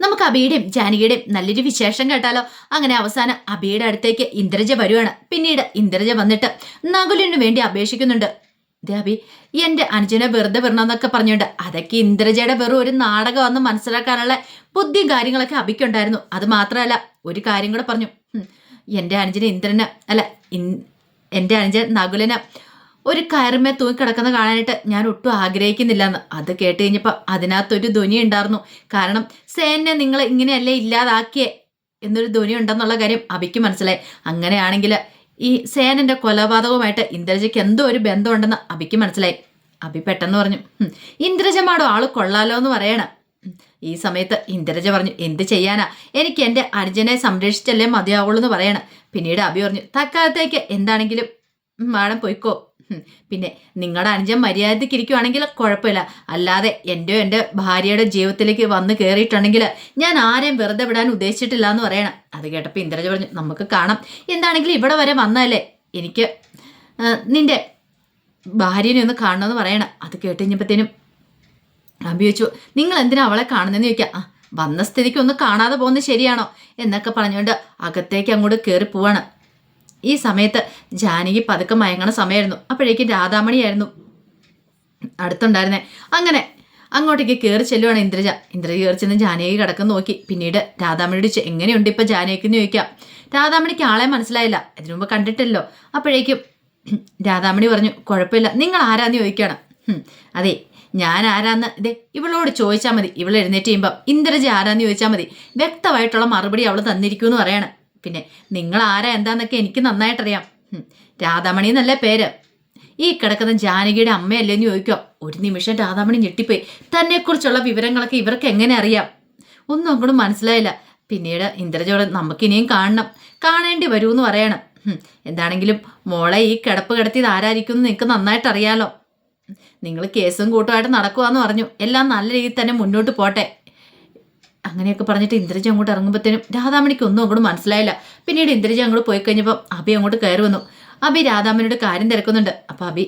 നമുക്ക് അബിയുടെയും ജാനകിയുടെയും നല്ലൊരു വിശേഷം കേട്ടാലോ. അങ്ങനെ അവസാനം അബിയുടെ അടുത്തേക്ക് ഇന്ദ്രജ വരുവാണ്. പിന്നീട് ഇന്ദ്രജ വന്നിട്ട് നകുലിനു വേണ്ടി അപേക്ഷിക്കുന്നുണ്ട്. ദേ എന്റെ അനുജനെ വെറുതെ വിടണമെന്നൊക്കെ പറഞ്ഞുകൊണ്ട് അതൊക്കെ ഇന്ദ്രജയുടെ വെറും ഒരു നാടകമെന്ന് മനസ്സിലാക്കാനുള്ള ബുദ്ധിയും കാര്യങ്ങളൊക്കെ അബിക്കുണ്ടായിരുന്നു അത് മാത്രമല്ല ഒരു കാര്യം കൂടെ പറഞ്ഞു. "ഹും, എന്റെ അനുജന് ഇന്ദ്രന് അല്ല എന്റെ അനുജൻ നകുലന് ഒരു കയറുമേ തൂങ്ങിക്കിടക്കുന്ന കാണാനായിട്ട് ഞാൻ ഒട്ടും ആഗ്രഹിക്കുന്നില്ല എന്ന് അത് കേട്ട് കഴിഞ്ഞപ്പോൾ അതിനകത്തൊരു ധ്വനി ഉണ്ടായിരുന്നു കാരണം സേനെ നിങ്ങൾ ഇങ്ങനെയല്ലേ ഇല്ലാതാക്കിയേ എന്നൊരു ധ്വനി ഉണ്ടെന്നുള്ള കാര്യം അബിക്ക് മനസ്സിലായി. അങ്ങനെയാണെങ്കിൽ ഈ സേനന്റെ കൊലപാതകവുമായിട്ട് ഇന്ദ്രജയ്ക്ക് എന്തോ ഒരു ബന്ധമുണ്ടെന്ന് അബിക്ക് മനസ്സിലായി. അബി പെട്ടെന്ന് പറഞ്ഞു ഇന്ദ്രജ ഇന്ദ്രജമാടോ ആൾ കൊള്ളാലോ എന്ന് പറയണ ഈ സമയത്ത് ഇന്ദ്രജ പറഞ്ഞു എന്ത് ചെയ്യാനാ? എനിക്ക് എന്റെ അനുജനെ സംരക്ഷിച്ചല്ലേ മതിയാവുള്ളൂ എന്ന് പറയണ. പിന്നീട് അബി പറഞ്ഞു തക്കാലത്തേക്ക് എന്താണെങ്കിലും മാഡം പൊയ്ക്കോ. പിന്നെ നിങ്ങളുടെ അനുജൻ മര്യാദയ്ക്ക് ഇരിക്കുവാണെങ്കിൽ കുഴപ്പമില്ല. അല്ലാതെ എന്റെ എന്റെ ഭാര്യയുടെ ജീവിതത്തിലേക്ക് വന്ന് കയറിയിട്ടുണ്ടെങ്കിൽ ഞാൻ ആരെയും വെറുതെ വിടാൻ ഉദ്ദേശിച്ചിട്ടില്ല എന്ന് പറയണം. അത് കേട്ടപ്പോൾ ഇന്ദ്രജ പറഞ്ഞു നമുക്ക് കാണാം. എന്താണെങ്കിലും ഇവിടെ വരെ വന്നതല്ലേ? എനിക്ക് നിന്റെ ഭാര്യനെ ഒന്ന് കാണണമെന്ന് പറയണം. അത് കേട്ട് കഴിഞ്ഞപ്പോഴത്തേനും അബി നിങ്ങൾ എന്തിനാ അവളെ കാണുന്നതെന്ന് ചോദിക്കാം? വന്ന സ്ഥിതിക്ക് ഒന്ന് കാണാതെ പോകുന്നത് ശരിയാണോ? എന്നൊക്കെ പറഞ്ഞുകൊണ്ട് അകത്തേക്ക് അങ്ങോട്ട് കയറി പോവാണ്. ഈ സമയത്ത് ജാനകി പതുക്കെ മയങ്ങണ സമയമായിരുന്നു അപ്പോഴേക്കും രാധാമണിയായിരുന്നു അടുത്തുണ്ടായിരുന്നേ. അങ്ങനെ അങ്ങോട്ടേക്ക് കയറി ചെല്ലുവാണ് ഇന്ദ്രജ. ഇന്ദ്രജ കയറി ചെന്ന് ജാനകി കിടക്കുന്ന നോക്കി. പിന്നീട് രാധാമണിയോട് എങ്ങനെയുണ്ട് ഇപ്പം ജാനകിക്ക് ചോദിക്കാം. രാധാമണിക്ക് ആളെ മനസ്സിലായില്ല. ഇതിനു മുമ്പ് കണ്ടിട്ടല്ലോ. അപ്പോഴേക്കും രാധാമണി പറഞ്ഞു കുഴപ്പമില്ല. നിങ്ങൾ ആരാന്ന് ചോദിക്കുകയാണ് അതെ ഞാൻ ആരാന്ന്? ഇതേ ഇവളോട് ചോദിച്ചാൽ മതി. ഇവൾ എഴുന്നേറ്റ് ചെയ്യുമ്പം ഇന്ദ്രജ ആരാന്ന് ചോദിച്ചാൽ മതി. വ്യക്തമായിട്ടുള്ള മറുപടി അവൾ തന്നിരിക്കുമെന്ന് പറയണം. പിന്നെ നിങ്ങൾ ആരാ എന്താന്നൊക്കെ എനിക്ക് നന്നായിട്ടറിയാം. രാധാമണി എന്നല്ലേ പേര്? ഈ കിടക്കുന്ന ജാനകിയുടെ അമ്മയല്ലേ എന്ന് ഒരു നിമിഷം രാധാമണി ഞെട്ടിപ്പോയി. തന്നെക്കുറിച്ചുള്ള വിവരങ്ങളൊക്കെ ഇവർക്ക് എങ്ങനെ അറിയാം? ഒന്നും അങ്ങോട്ട് മനസ്സിലായില്ല. പിന്നീട് ഇന്ദ്രജോട് നമുക്കിനിയും കാണണം. കാണേണ്ടി വരൂ എന്ന് പറയണം എന്താണെങ്കിലും മോളെ ഈ കിടപ്പ് കിടത്തിയത് ആരായിരിക്കും എന്ന് നിങ്ങൾക്ക് നന്നായിട്ട് അറിയാലോ നിങ്ങൾ കേസും കൂട്ടുമായിട്ട് നടക്കുവാന്ന് പറഞ്ഞു. എല്ലാം നല്ല രീതിയിൽ തന്നെ മുന്നോട്ട് പോട്ടെ. അങ്ങനെയൊക്കെ പറഞ്ഞിട്ട് ഇന്ദ്രജ അങ്ങോട്ട് ഇറങ്ങുമ്പോഴത്തേനും രാധാമണിക്ക് ഒന്നും അങ്ങോട്ട് മനസ്സിലായില്ല. പിന്നീട് ഇന്ദ്രജ അങ്ങോട്ട് പോയി കഴിഞ്ഞപ്പോൾ അബി അങ്ങോട്ട് കയറി വന്നു. അബി രാധാമണിയുടെ കാര്യം തിരക്കുന്നുണ്ട്. അപ്പോൾ അബി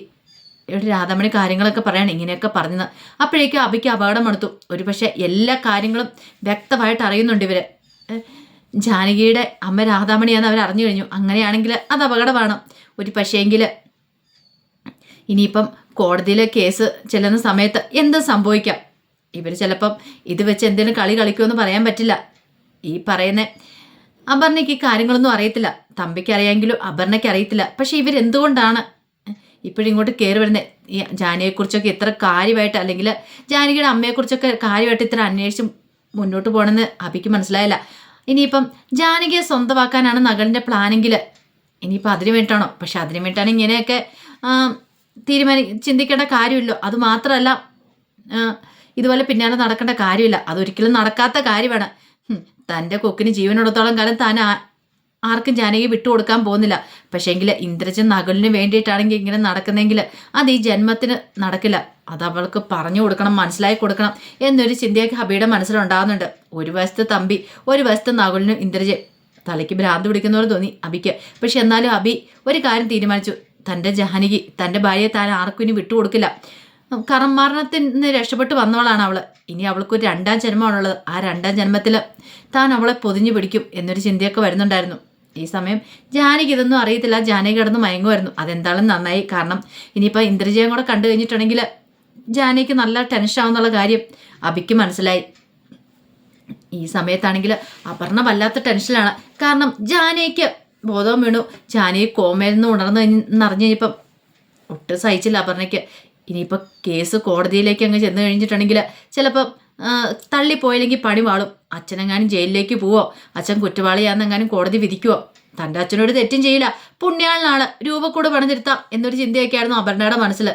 ഇവിടെ രാധാമണി കാര്യങ്ങളൊക്കെ പറയണം ഇങ്ങനെയൊക്കെ പറഞ്ഞത് അപ്പോഴേക്കും അബിക്ക് അപകടം എടുത്തു ഒരു പക്ഷേ എല്ലാ കാര്യങ്ങളും വ്യക്തമായിട്ട് അറിയുന്നുണ്ട് ഇവർ ജാനകിയുടെ അമ്മ രാധാമണിയാന്ന് അവർ അറിഞ്ഞു കഴിഞ്ഞു. അങ്ങനെയാണെങ്കിൽ അത് അപകടമാണ്. ഒരു പക്ഷേങ്കിൽ ഇനിയിപ്പം കോടതിയിലെ കേസ് ചെല്ലുന്ന സമയത്ത് എന്ത് സംഭവിക്കാം? ഇവർ ചിലപ്പം ഇത് വെച്ച് എന്തെങ്കിലും കളി കളിക്കുമെന്ന് പറയാൻ പറ്റില്ല. ഈ പറയുന്ന അപർണയ്ക്ക് ഈ കാര്യങ്ങളൊന്നും അറിയത്തില്ല. തമ്പിക്ക് അറിയാമെങ്കിലും അപർണയ്ക്ക് അറിയത്തില്ല. പക്ഷെ ഇവരെന്തുകൊണ്ടാണ്? ഇപ്പോഴിങ്ങോട്ട് കയറി വരുന്നത് ഈ ജാനിയെക്കുറിച്ചൊക്കെ ഇത്ര കാര്യമായിട്ട് അല്ലെങ്കിൽ ജാനകിയുടെ അമ്മയെക്കുറിച്ചൊക്കെ കാര്യമായിട്ട് ഇത്ര അന്വേഷിച്ച് മുന്നോട്ട് പോകണമെന്ന് അബിക്ക് മനസ്സിലായില്ല. ഇനിയിപ്പം ജാനകിയെ സ്വന്തമാക്കാനാണ് നഗളിന്റെ പ്ലാനെങ്കിൽ ഇനിയിപ്പോൾ അതിന് വേണ്ടിയിട്ടാണോ പക്ഷെ അതിന് വേണ്ടിയിട്ടാണ് ഇങ്ങനെയൊക്കെ തീരുമാനി ചിന്തിക്കേണ്ട കാര്യമില്ലോ. അത് മാത്രമല്ല ആ, ഇതുപോലെ പിന്നാലെ നടക്കേണ്ട കാര്യമില്ല. അതൊരിക്കലും നടക്കാത്ത കാര്യമാണ്. തന്റെ കൊക്കിന് ജീവനുള്ളത്തോളം കാലം താൻ ആർക്കും ജാനകി വിട്ടുകൊടുക്കാൻ പോകുന്നില്ല. പക്ഷേങ്കിൽ ഇന്ദ്രജൻ നഗലിന് വേണ്ടിയിട്ടാണെങ്കിൽ ഇങ്ങനെ നടക്കുന്നെങ്കിൽ അത് ഈ ജന്മത്തിന് നടക്കില്ല. അത് അവൾക്ക് പറഞ്ഞു കൊടുക്കണം മനസ്സിലാക്കി കൊടുക്കണം എന്നൊരു ചിന്തയൊക്കെ ഹബിയുടെ മനസ്സിലുണ്ടാകുന്നുണ്ട് ഒരു വശത്ത് തമ്പി ഒരു വശത്ത് നകുലിനും ഇന്ദ്രജൻ. തലയ്ക്ക് ഭ്രാന്ത് പിടിക്കുന്നവർ തോന്നി അബിക്ക്. പക്ഷെ എന്നാലും അബി ഒരു കാര്യം തീരുമാനിച്ചു. തന്റെ ജാനകി തന്റെ ഭാര്യയെ താൻ ആർക്കും ഇനി വിട്ടുകൊടുക്കില്ല. കാരണം മരണത്തിൽ നിന്ന് രക്ഷപ്പെട്ട് വന്നവളാണ് അവൾ. ഇനി അവൾക്ക് ഒരു രണ്ടാം ജന്മമാണുള്ളത്. ആ രണ്ടാം ജന്മത്തിൽ താൻ അവളെ പൊതിഞ്ഞു പിടിക്കും എന്നൊരു ചിന്തയൊക്കെ വരുന്നുണ്ടായിരുന്നു. ഈ സമയം ജാനകി ഇതൊന്നും അറിയത്തില്ല. ജാനകി കിടന്ന് മയങ്ങുമായിരുന്നു. അതെന്താണെന്ന് നന്നായി. കാരണം ഇനിയിപ്പോൾ ഇന്ദ്രജയം കൂടെ കണ്ടു കഴിഞ്ഞിട്ടുണ്ടെങ്കിൽ ജാനകിക്ക് നല്ല ടെൻഷൻ ആവുന്നുള്ള കാര്യം അബിക്ക് മനസ്സിലായി. ഈ സമയത്താണെങ്കിൽ അപർണ വല്ലാത്ത ടെൻഷനാണ് കാരണം ജാനകിക്ക് ബോധവും വീണു. ജാനകി കോമയിൽ നിന്ന് ഉണർന്നു കഴിഞ്ഞറിഞ്ഞു കഴിഞ്ഞപ്പം ഒട്ടും സഹിച്ചില്ല അപർണയ്ക്ക്. ഇനിയിപ്പോൾ കേസ് കോടതിയിലേക്ക് അങ്ങ് ചെന്ന് കഴിഞ്ഞിട്ടുണ്ടെങ്കിൽ ചിലപ്പോൾ തള്ളിപ്പോയില്ലെങ്കിൽ പണി വാളും അച്ഛനെങ്ങാനും ജയിലിലേക്ക് പോവോ? അച്ഛൻ കുറ്റവാളിയാണെന്നെങ്ങാനും കോടതി വിധിക്കുവോ? തന്റെ അച്ഛനോട് തെറ്റും ചെയ്യില്ല. പുണ്യാളിനാണ്. രൂപക്കൂട് പണിതിരുത്താം എന്നൊരു ചിന്തയൊക്കെയായിരുന്നു അപർണയുടെ മനസ്സിൽ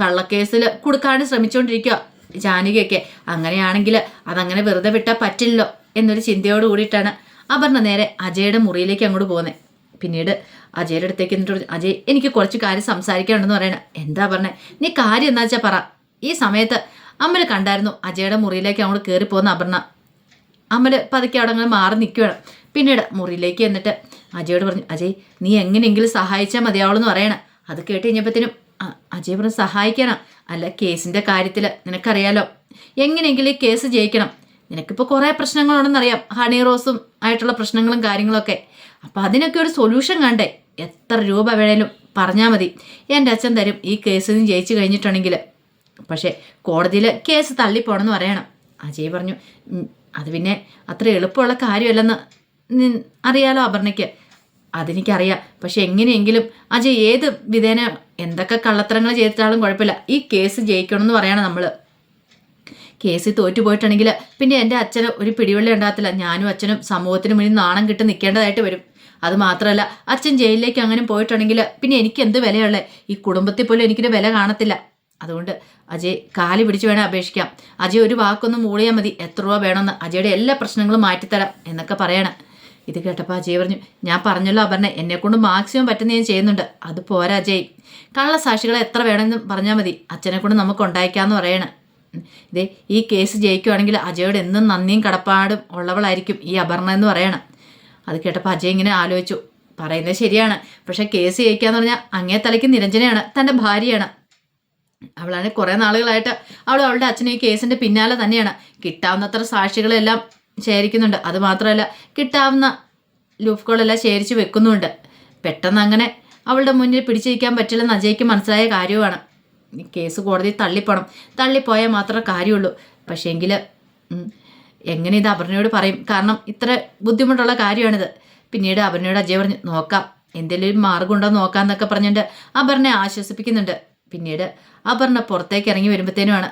കള്ളക്കേസിൽ കൊടുക്കാനും ശ്രമിച്ചുകൊണ്ടിരിക്കുക ജാനകിയൊക്കെ അങ്ങനെയാണെങ്കിൽ അതങ്ങനെ വെറുതെ വിട്ടാൽ പറ്റില്ലല്ലോ എന്നൊരു ചിന്തയോട് കൂടിയിട്ടാണ് അപർണ നേരെ അജയുടെ മുറിയിലേക്ക് അങ്ങോട്ട് പോകുന്നത് പിന്നീട് അജയുടെ അടുത്തേക്ക് എന്നിട്ട് അജയ് എനിക്ക് കുറച്ച് കാര്യം സംസാരിക്കാനുണ്ടെന്ന് പറയണ. എന്താ പറഞ്ഞേ? നീ കാര്യം എന്താ വെച്ചാൽ പറ. ഈ സമയത്ത് അമ്മൽ കണ്ടായിരുന്നു അജയുടെ മുറിയിലേക്ക് അങ്ങോട്ട് കയറി പോകുന്ന അപർണ. അമ്മൽ പതുക്കെ അവിടെ അങ്ങനെ മാറി നിൽക്കുകയാണ് പിന്നീട് മുറിയിലേക്ക് എന്നിട്ട് അജയോട് പറഞ്ഞു അജയ് നീ എങ്ങനെയെങ്കിലും സഹായിച്ചാൽ മതിയാവുള്ളൂ പറയണേ. അത് കേട്ട് കഴിഞ്ഞപ്പോഴത്തേനും "ആ, അജയ് പറഞ്ഞു സഹായിക്കണം. അല്ല കേസിന്റെ കാര്യത്തിൽ നിനക്കറിയാലോ. എങ്ങനെയെങ്കിലും ഈ കേസ് ജയിക്കണം. നിനക്കിപ്പോൾ കുറേ പ്രശ്നങ്ങളുണ്ടെന്നറിയാം. ഹണി റോസും ആയിട്ടുള്ള പ്രശ്നങ്ങളും കാര്യങ്ങളൊക്കെ. അപ്പം അതിനൊക്കെ ഒരു സൊല്യൂഷൻ കണ്ടേ. എത്ര രൂപ വേണേലും പറഞ്ഞാൽ മതി. എന്റെ അച്ഛൻ തരും. ഈ കേസ് നിന്ന് ജയിച്ചു കഴിഞ്ഞിട്ടുണ്ടെങ്കിൽ. പക്ഷേ കോടതിയിൽ കേസ് തള്ളിപ്പോണമെന്ന് പറയണം. അജയ് പറഞ്ഞു "ഉം, അത് പിന്നെ അത്ര എളുപ്പമുള്ള കാര്യമല്ലെന്ന് അറിയാലോ അപർണയ്ക്ക്? അതെനിക്കറിയാം. പക്ഷെ എങ്ങനെയെങ്കിലും അജയ് ഏത് വിധേന എന്തൊക്കെ കള്ളത്തരങ്ങൾ ചെയ്തിട്ടാലും കുഴപ്പമില്ല. ഈ കേസ് ജയിക്കണമെന്ന് പറയണം നമ്മൾ കേസിൽ തോറ്റുപോയിട്ടുണ്ടെങ്കിൽ പിന്നെ എന്റെ അച്ഛന് ഒരു പിടിവള്ളി ഉണ്ടാകത്തില്ല. ഞാനും അച്ഛനും സമൂഹത്തിന് മുന്നിൽ നാണം കിട്ടി നിൽക്കേണ്ടതായിട്ട് വരും. അത് മാത്രമല്ല അച്ഛൻ ജയിലിലേക്ക് അങ്ങനെ പോയിട്ടുണ്ടെങ്കിൽ പിന്നെ എനിക്ക് എന്ത് വിലയുള്ളത് ഈ കുടുംബത്തിൽ പോലും എനിക്കൊരു വില കാണത്തില്ല. അതുകൊണ്ട് അജയ് കാലി പിടിച്ച് വേണേൽ അപേക്ഷിക്കാം. അജയ് ഒരു വാക്കൊന്ന് മൂളിയാൽ മതി. എത്ര രൂപ വേണമെന്ന് അജയുടെ എല്ലാ പ്രശ്നങ്ങളും മാറ്റിത്തരാം എന്നൊക്കെ പറയണം. ഇത് കേട്ടപ്പോൾ അജയ് പറഞ്ഞു ഞാൻ പറഞ്ഞല്ലോ അപർണ എന്നെക്കൊണ്ട് മാക്സിമം പറ്റുന്ന ഞാൻ ചെയ്യുന്നുണ്ട്. അത് പോരാ അജയ്. കള്ളസാക്ഷികളെ എത്ര വേണമെന്ന് പറഞ്ഞാൽ മതി. അച്ഛനെ കൊണ്ട് നമുക്ക് ഉണ്ടായിക്കാന്ന് പറയണം. ഇതേ ഈ കേസ് ജയിക്കുവാണെങ്കിൽ അജയോട് എന്നും നന്ദിയും കടപ്പാടും ഉള്ളവളായിരിക്കും ഈ അപർണ എന്ന് പറയണം. അത് കേട്ടപ്പോൾ അജയ് ഇങ്ങനെ ആലോചിച്ചു. പറയുന്നത് ശരിയാണ്. പക്ഷെ കേസ് ജയിക്കാന്ന് പറഞ്ഞാൽ അങ്ങേ തലയ്ക്ക് നിരഞ്ജനയാണ് തന്റെ ഭാര്യയാണ്. അവളാണ് കുറേ നാളുകളായിട്ട് അവൾ അവളുടെ അച്ഛനെ ഈ കേസിന്റെ പിന്നാലെ തന്നെയാണ്. കിട്ടാവുന്നത്ര സാക്ഷികളെല്ലാം ശേഖരിക്കുന്നുണ്ട്. അത് മാത്രമല്ല കിട്ടാവുന്ന ലൂഫുകളെല്ലാം ശേഖരിച്ച് വെക്കുന്നുണ്ട്. പെട്ടെന്ന് അങ്ങനെ അവളുടെ മുന്നിൽ പിടിച്ചിരിക്കാൻ പറ്റില്ലെന്ന് അജയ്ക്ക് മനസ്സിലായ കാര്യമാണ് കേസ് കോടതി തള്ളിപ്പോണം. തള്ളിപ്പോയാൽ മാത്രമേ കാര്യമുള്ളൂ. പക്ഷേ എങ്കിൽ എങ്ങനെ ഇത് അപർണയോട് പറയും? കാരണം ഇത്ര ബുദ്ധിമുട്ടുള്ള കാര്യമാണിത്. പിന്നീട് അപർണയോട് അജയ് പറഞ്ഞു നോക്കാം. എന്തെങ്കിലും ഒരു മാർഗം ഉണ്ടോ നോക്കാന്നൊക്കെ പറഞ്ഞിട്ട് അപർണയെ ആശ്വസിപ്പിക്കുന്നുണ്ട്. പിന്നീട് അപർണ പുറത്തേക്ക് ഇറങ്ങി വരുമ്പോഴത്തേനുമാണ്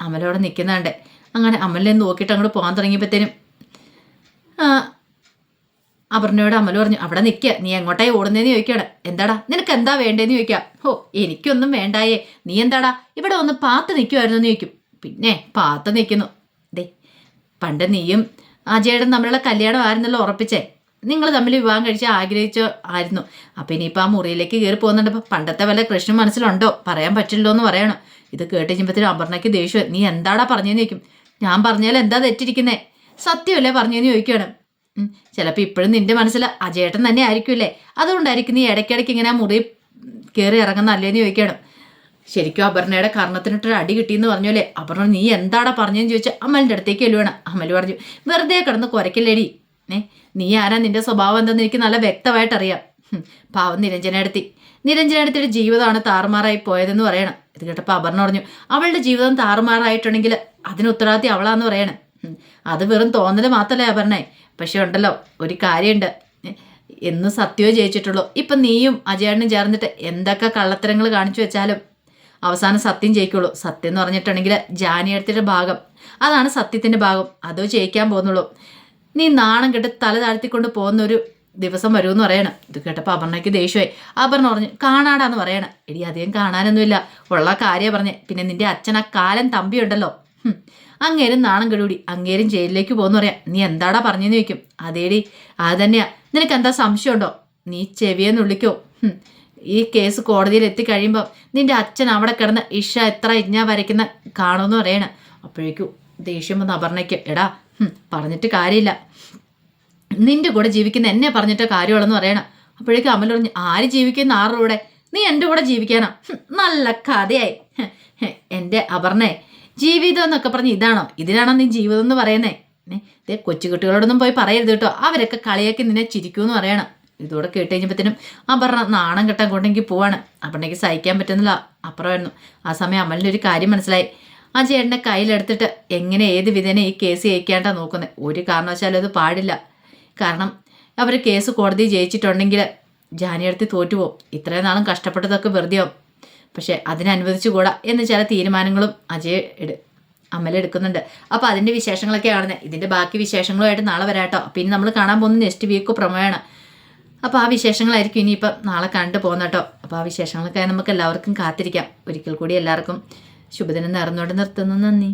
അമലോടെ നിൽക്കുന്നുണ്ട് അങ്ങനെ അമലിനെ നോക്കിയിട്ട് അങ്ങോട്ട് പോകാൻ തുടങ്ങിയപ്പോഴത്തേനും അപർണയോട് അമൽ പറഞ്ഞു അവിടെ നിൽക്കുക നീ എങ്ങോട്ടായി ഓടുന്നതെന്ന് ചോദിക്കുകയാണ്. എന്താടാ നിനക്ക് എന്താ വേണ്ടതെന്ന് ചോദിക്കാം ഓ എനിക്കൊന്നും വേണ്ടായേ നീ എന്താടാ ഇവിടെ ഒന്ന് പാത്ത് നിൽക്കുമായിരുന്നു എന്ന് ചോദിക്കും. പിന്നെ പാത്ത് നിൽക്കുന്നു ദേ പണ്ട് നീയും അജയുടെ തമ്മിലുള്ള കല്യാണം ആയിരുന്നല്ലോ ഉറപ്പിച്ചേ. നിങ്ങൾ തമ്മിൽ വിവാഹം കഴിച്ച് ആഗ്രഹിച്ചോ ആയിരുന്നു. അപ്പം ഇനിയിപ്പോൾ ആ മുറിയിലേക്ക് കയറി പോകുന്നുണ്ട്. അപ്പം പണ്ടത്തെ വല്ല കൃഷ്ണൻ മനസ്സിലുണ്ടോ? പറയാൻ പറ്റില്ലോ എന്ന് പറയണം. ഇത് കേട്ട് കഴിയുമ്പോഴത്തേനും അപർണയ്ക്ക് ദേഷ്യം. നീ എന്താടാ പറഞ്ഞതെന്ന് ചോദിക്കും. ഞാൻ പറഞ്ഞാൽ എന്താ തെറ്റിരിക്കുന്നേ? സത്യമല്ലേ പറഞ്ഞതെന്ന് ചോദിക്കുകയാണ്. ചിലപ്പോൾ ഇപ്പോഴും നിന്റെ മനസ്സിൽ അജേട്ടൻ തന്നെ ആയിരിക്കുമല്ലേ അതുകൊണ്ടായിരിക്കും നീ ഇടയ്ക്കിടയ്ക്ക് ഇങ്ങനെ മുറി കയറി ഇറങ്ങുന്ന അല്ലേന്ന് ചോദിക്കണം. ശരിക്കും അപർണയുടെ കർണത്തിനിട്ടൊരു അടി കിട്ടിയെന്ന് പറഞ്ഞല്ലേ അപർണ നീ എന്താടാ പറഞ്ഞതെന്ന് ചോദിച്ചാൽ അമലിന്റെ അടുത്തേക്ക് എല്ലുവേണം അമൽ പറഞ്ഞു വെറുതെ കിടന്ന് കുരക്കില്ലേടി ഏ നീ ആരാ? നിന്റെ സ്വഭാവം എന്തെന്ന് എനിക്ക് നല്ല വ്യക്തമായിട്ട് അറിയാം പാവം നിരഞ്ജനടുത്തി. നിരഞ്ജനടുത്തിയുടെ ജീവിതമാണ് താറുമാറായി പോയതെന്ന് പറയണം. ഇത് കേട്ടപ്പോൾ അപർണ പറഞ്ഞു അവളുടെ ജീവിതം താറുമാറായിട്ടുണ്ടെങ്കിൽ അതിന് ഉത്തരവാദിത്വം അവളാന്ന് പറയണം. അത് വെറും തോന്നൽ മാത്രമല്ലേ അപർണേ? പക്ഷെ ഉണ്ടല്ലോ ഒരു കാര്യമുണ്ട്. എന്ന് സത്യമേ ജയിച്ചിട്ടുള്ളൂ. ഇപ്പം നീയും അജയണ്ണും ചേർന്നിട്ട് എന്തൊക്കെ കള്ളത്തരങ്ങൾ കാണിച്ചു വെച്ചാലും അവസാനം സത്യം ജയിക്കുള്ളൂ. സത്യം എന്ന് പറഞ്ഞിട്ടുണ്ടെങ്കിൽ ജാനിയടത്തിന്റെ ഭാഗം. അതാണ് സത്യത്തിന്റെ ഭാഗം. അതോ ജയിക്കാൻ പോകുന്നുള്ളൂ. നീ നാണം കെട്ട് തല താഴ്ത്തിക്കൊണ്ട് പോകുന്ന ഒരു ദിവസം വരുമെന്ന് പറയണം. ഇത് കേട്ടപ്പോൾ അപർണയ്ക്ക് ദേഷ്യമായി. അപർണ പറഞ്ഞു കാണാടാന്ന് പറയണം. എടി അധികം കാണാനൊന്നുമില്ല. ഉള്ള കാര്യം പറഞ്ഞേ. പിന്നെ നിന്റെ അച്ഛൻ കാലം തമ്പിയുണ്ടല്ലോ. ഹും. അങ്ങേരും നാണം കെടുകൂടി. അങ്ങേരും ജയിലിലേക്ക് പോകുന്നു പറയാം. നീ എന്താടാ പറഞ്ഞെന്ന് ചോദിക്കും. അതേടി അത് തന്നെയാ. നിനക്ക് എന്താ സംശയമുണ്ടോ? നീ ചെവിയെന്ന് വിളിക്കോ. ഈ കേസ് കോടതിയിൽ എത്തിക്കഴിയുമ്പോൾ നിന്റെ അച്ഛൻ അവിടെ കിടന്ന് ഇഷ എത്ര ഇജ്ഞ വരയ്ക്കുന്ന കാണുമെന്ന് പറയണ. അപ്പോഴേക്കും ദേഷ്യം വന്ന് അപർണയ്ക്ക് എടാ പറഞ്ഞിട്ട് കാര്യമില്ല. നിന്റെ കൂടെ ജീവിക്കുന്ന എന്നെ പറഞ്ഞിട്ട് കാര്യമുള്ളെന്ന് പറയണം. അപ്പോഴേക്കും അമൽ പറഞ്ഞു ആര് ജീവിക്കുന്ന ആരുടെ കൂടെ? നീ എന്റെ കൂടെ ജീവിക്കാനാ. നല്ല കഥയായി. എന്റെ അപർണേ ജീവിതം എന്നൊക്കെ പറഞ്ഞ് ഇതാണോ? ഇതിനാണോ നീ ജീവിതം എന്ന് പറയുന്നേ? ഇതേ കൊച്ചുകുട്ടികളോടൊന്നും പോയി പറയരുത് കേട്ടോ. അവരൊക്കെ കളിയാക്കി നിന്നെ ചിരിക്കൂന്ന് പറയണം. ഇതോടെ കേട്ട് കഴിഞ്ഞപ്പോഴത്തേനും അപർണ നാണം കെട്ടാൻ കൊണ്ടെങ്കിൽ പോവാണ്. അപർണയ്ക്ക് സഹിക്കാൻ പറ്റുന്നില്ല. അപ്പുറമായിരുന്നു. ആ സമയം അമലിന്റെ ഒരു കാര്യം മനസ്സിലായി. ആ ചേട്ടനെ കയ്യിലെടുത്തിട്ട് എങ്ങനെ ഏത് വിധേന ഈ കേസ് ജയിക്കാണ്ടാ നോക്കുന്നത് ഒരു കാരണവശാലും അത് പാടില്ല. കാരണം അവർ കേസ് കോടതി ജയിച്ചിട്ടുണ്ടെങ്കിൽ ജാനിയടുത്ത് തോറ്റുപോകും ഇത്രയും നാളും കഷ്ടപ്പെട്ടതൊക്കെ വെറുതെ ആവും പക്ഷേ അതിനനുവദിച്ചുകൂടാ എന്ന് ചില തീരുമാനങ്ങളും അജയ് എടു അമല എടുക്കുന്നുണ്ട്. അതിന്റെ വിശേഷങ്ങളൊക്കെ കാണുന്നത് ഇതിന്റെ ബാക്കി വിശേഷങ്ങളുമായിട്ട് നാളെ വരാട്ടോ. പിന്നെ നമ്മൾ കാണാൻ പോകുന്ന നെക്സ്റ്റ് വീക്ക് പ്രൊമോയാണ്. അപ്പോൾ ആ വിശേഷങ്ങളായിരിക്കും ഇനിയിപ്പം നാളെ കണ്ടു പോകുന്ന കേട്ടോ. അപ്പോൾ ആ വിശേഷങ്ങളൊക്കെ നമുക്ക് എല്ലാവർക്കും കാത്തിരിക്കാം. ഒരിക്കൽ കൂടി എല്ലാവർക്കും ശുഭദിനം നേർന്നുകൊണ്ട് നിർത്തുന്നു. നന്ദി.